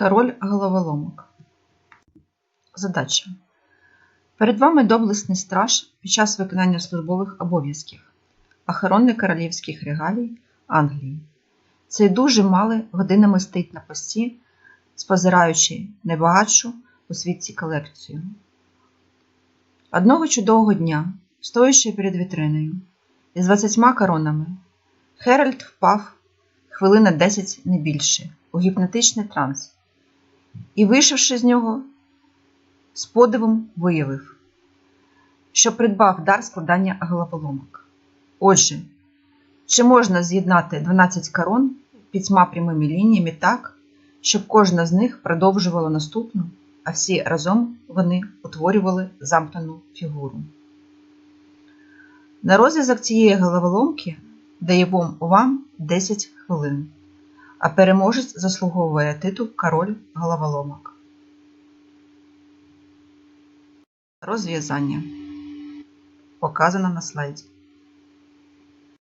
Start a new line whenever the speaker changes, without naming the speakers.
Король головоломок. Задача. Перед вами доблесний страж під час виконання службових обов'язків, охоронник королівських регалій Англії. Цей дуже малий годинами стоїть на пості, спозираючи найбагатшу у світі колекцію. Одного чудового дня, стоячи перед вітриною із 20 коронами, Херальд впав хвилина 10 не більше у гіпнотичний транс і, вийшовши з нього, з подивом виявив, що придбав дар складання головоломок. Отже, чи можна з'єднати 12 корон п'ятьма прямими лініями так, щоб кожна з них продовжувала наступну, а всі разом вони утворювали замкнену фігуру. На розв'язок цієї головоломки даємо вам 10 хвилин, а переможець заслуговує титул Король головоломок. Розв'язання показано на слайді.